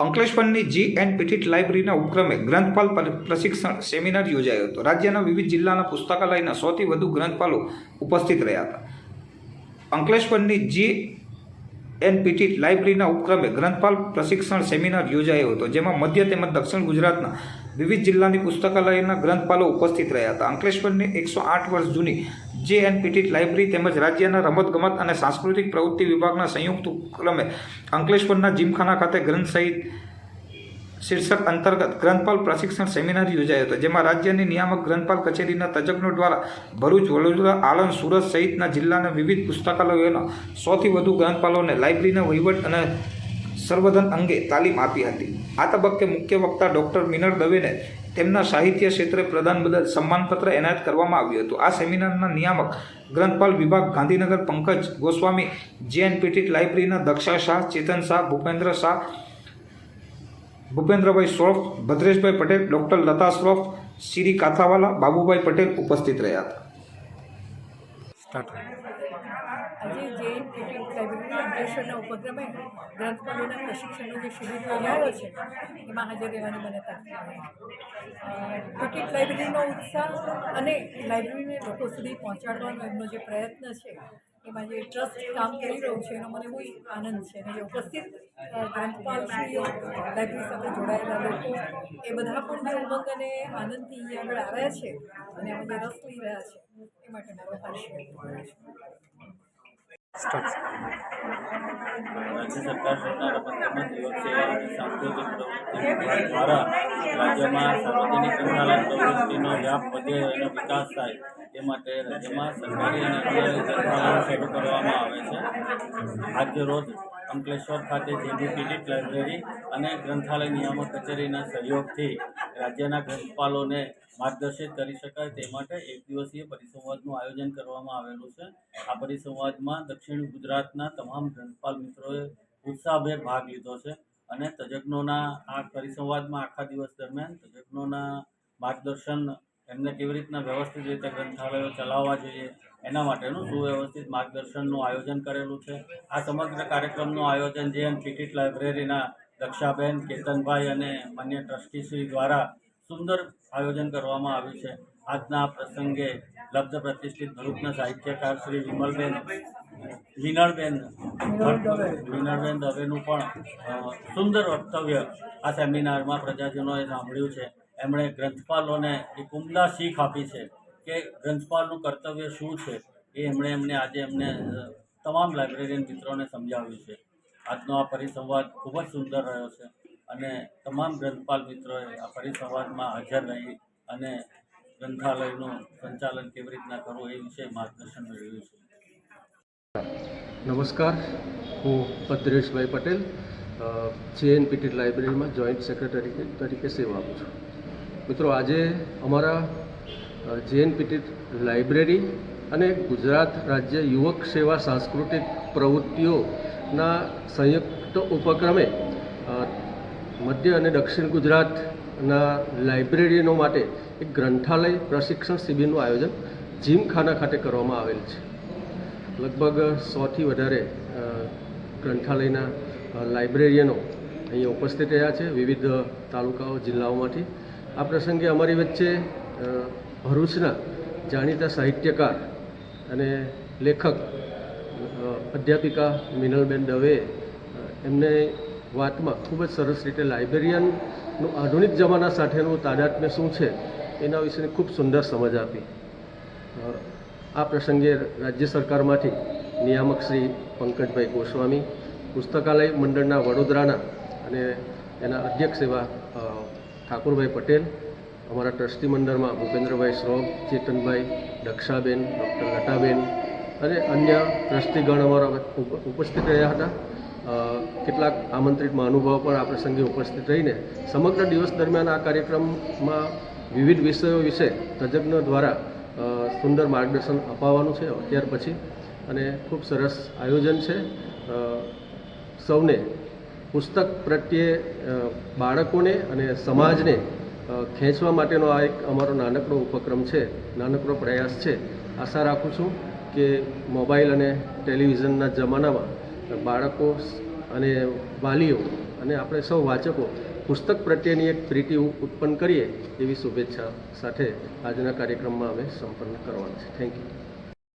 અંકલેશ્વરની જી and પીઠિત લાઇબ્રેરીના ઉપક્રમે ગ્રંથપાલ પર- પ્રશિક્ષણ સેમિનાર યોજાયો હતો. રાજ્યના વિવિધ જિલ્લાના પુસ્તકાલયના સૌથી વધુ ગ્રંથપાલો ઉપસ્થિત રહ્યા હતા. અંકલેશ્વરની જી એન પીઠિત લાઇબ્રેરીના ઉપક્રમે ગ્રંથપાલ પ્રશિક્ષણ સેમિનાર યોજાયો હતો, જેમાં મધ્ય તેમજ દક્ષિણ ગુજરાતના વિવિધ જિલ્લાની પુસ્તકાલયના ગ્રંથપાલો ઉપસ્થિત રહ્યા હતા. અંકલેશ્વરની એકસો આઠ વર્ષ જૂની જે એનપીટી લાઇબ્રેરી તેમજ રાજ્યના રમતગમત અને સાંસ્કૃતિક પ્રવૃત્તિ વિભાગના સંયુક્ત ઉપક્રમે અંકલેશ્વરના જીમખાના ખાતે ગ્રંથ સહિત શીર્ષક અંતર્ગત ગ્રંથપાલ પ્રશિક્ષણ સેમિનાર યોજાયો હતો, જેમાં રાજ્યની નિયામક ગ્રંથપાલ કચેરીના તજજ્ઞો દ્વારા ભરૂચ, વડોદરા, આણંદ, સુરત સહિતના જિલ્લાના વિવિધ પુસ્તકાલયોના સૌથી વધુ ગ્રંથપાલોને લાઇબ્રેરીના વહીવટ અને સર્વધન અંગે તાલીમ આપી હતી. આ તબક્કે મુખ્ય વક્તા ડૉક્ટર મિનર દવેને તેમના સાહિત્ય ક્ષેત્રે પ્રદાન બદલ સન્માનપત્ર એનાયત કરવામાં આવ્યું હતું. આ સેમિનારના નિયામક ગ્રંથપાલ વિભાગ Gandhinagar Pankaj Goswami J N P લાઇબ્રેરીના Daksha Shah, Chetan Shah, Bhupendra Shah Bhupendrabhai Shroff Bhadreshbhai Patel doctor Lata Shroff Shri Kathawala Babubhai Patel ઉપસ્થિત રહ્યા હતા. આજે જે લાઇબ્રેરી અંકલેશ્વરના ઉપક્રમે ગ્રંથપાલોના પ્રશિક્ષણનો જે શિબિર યોજાયો છે એમાં હાજર રહેવાની મને તક ટિકિટ લાઇબ્રેરીનો ઉત્સાહ અને લાઇબ્રેરીને લોકો સુધી પહોંચાડવાનો એમનો જે પ્રયત્ન છે એમાં જે ટ્રસ્ટ કામ કરી રહ્યું છે એનો મને બહુ આનંદ છે. અને જે ઉપસ્થિત અ, ગ્રંથપાલશ્રીઓ લાઇબ્રેરી સાથે જોડાયેલા લોકો એ બધા પણ જે ઉમંગ અને આનંદથી અહીંયા આગળ આવ્યા છે અને જે રસ લઈ રહ્યા છે એ માટે મારો રાજ્ય સરકાર શ્રીના રમતગમત યુવક સેવા અને સાંસ્કૃતિક પ્રવૃત્તિ દ્વારા રાજ્યમાં સાર્વજનિક ગ્રંથાલય પ્રવૃત્તિનો વ્યાપ વધે અને વિકાસ થાય. તે માટે રાજ્યમાં સરકારી અને શરૂ કરવામાં આવે છે. આજે રોજ અંકલેશ્વર ખાતે જેબી પીડિત લાઇબ્રેરી અને ગ્રંથાલય નિયામક કચેરીના સહયોગથી રાજ્યના ગ્રંથપાલોને માર્ગદર્શિત કરી શકાય તે માટે એક દિવસીય પરિસંવાદનું આયોજન કરવામાં આવેલું છે. આ પરિસંવાદમાં દક્ષિણ ગુજરાતના તમામ ગ્રંથપાલ મિત્રોએ ઉત્સાહભેર ભાગ લીધો છે અને તજજ્ઞોના આ પરિસંવાદમાં આખા દિવસ દરમિયાન તજજ્ઞોના માર્ગદર્શન એમને કેવી રીતના વ્યવસ્થિત રીતે ગ્રંથાલયો ચલાવવા જોઈએ, એના માટેનું સુવ્યવસ્થિત માર્ગદર્શનનું આયોજન કરેલું છે. આ સમગ્ર કાર્યક્રમનું આયોજન જે એમ ટિકિટ લાઇબ્રેરીના દક્ષાબેન, કેતનભાઈ અને માન્ય ટ્રસ્ટીશ્રી દ્વારા સુંદર આયોજન કરવામાં આવ્યું છે. આજના પ્રસંગે લબ્ધ પ્રતિષ્ઠિત ભરૂચના સાહિત્યકાર શ્રી વિમલબેન, વિનળબેન વિનળબેન દવેનું પણ સુંદર વક્તવ્ય આ સેમિનારમાં પ્રજાજનોએ સાંભળ્યું છે. એમણે ગ્રંથપાલોને એક ઉમદા શીખ આપી છે કે ગ્રંથપાલનું કર્તવ્ય શું છે એ એમણે એમને આજે એમને તમામ લાઇબ્રેરિયન મિત્રોને સમજાવ્યું છે. આજનો આ પરિસંવાદ ખૂબ જ સુંદર રહ્યો છે અને તમામ ગ્રંથપાલ મિત્રોએ આ પરિસંવાદમાં હાજર રહી અને ગ્રંથાલયનું સંચાલન કેવી રીતના કરવું એ વિશે માર્ગદર્શન મેળવ્યું છે. નમસ્કાર, હું ભદ્રેશભાઈ પટેલ જેએનપીટી લાઇબ્રેરીમાં જોઈન્ટ સેક્રેટરી તરીકે સેવા આપું છું. મિત્રો, આજે અમારા જેએનપીટી લાઇબ્રેરી અને ગુજરાત રાજ્ય યુવક સેવા સાંસ્કૃતિક પ્રવૃત્તિઓના સંયુક્ત ઉપક્રમે મધ્ય અને દક્ષિણ ગુજરાતના લાઇબ્રેરીનો માટે એક ગ્રંથાલય પ્રશિક્ષણ શિબિરનું આયોજન જીમખાના ખાતે કરવામાં આવેલ છે. લગભગ સોથી વધારે ગ્રંથાલયના લાઇબ્રેરીયનો અહીંયા ઉપસ્થિત રહ્યા છે વિવિધ તાલુકાઓ, જિલ્લાઓમાંથી. આ પ્રસંગે અમારી વચ્ચે ભરૂચના જાણીતા સાહિત્યકાર અને લેખક અધ્યાપિકા મિનલબેન દવે એમને વાતમાં ખૂબ જ સરસ રીતે લાઇબ્રેરિયનનું આધુનિક જમાના સાથેનું તાદાત્મ્ય શું છે, એના વિશેની ખૂબ સુંદર સમજ આપી. આ પ્રસંગે રાજ્ય સરકારમાંથી નિયામક શ્રી પંકજભાઈ ગોસ્વામી, પુસ્તકાલય મંડળના વડોદરાના અને એના અધ્યક્ષ એવા ઠાકુરભાઈ પટેલ, અમારા ટ્રસ્ટી મંડળમાં ભૂપેન્દ્રભાઈ શ્રોફ, ચેતનભાઈ દક્ષાબેન, ડૉક્ટર લતાબેન અને અન્ય ટ્રસ્ટીગણ અમારા ઉપસ્થિત રહ્યા હતા. કેટલાક આમંત્રિત મહાનુભાવો પણ આ પ્રસંગે ઉપસ્થિત રહીને સમગ્ર દિવસ દરમિયાન આ કાર્યક્રમમાં વિવિધ વિષયો વિશે તજજ્ઞ દ્વારા સુંદર માર્ગદર્શન અપાવવાનું છે. અત્યાર પછી અને ખૂબ સરસ આયોજન છે. સૌને પુસ્તક પ્રત્યે બાળકોને અને સમાજને ખેંચવા માટેનો આ એક અમારો નાનકડો ઉપક્રમ છે, નાનકડો પ્રયાસ છે. આશા રાખું છું કે મોબાઈલ અને ટેલિવિઝનના જમાનામાં બાળકો અને વાલીઓ અને આપણે સૌ વાચકો પુસ્તક પ્રત્યેની એક પ્રીતિ ઉત્પન્ન કરીએ એવી શુભેચ્છા સાથે આજના કાર્યક્રમમાં અમે સંપન્ન કરવાના છે થેન્ક યુ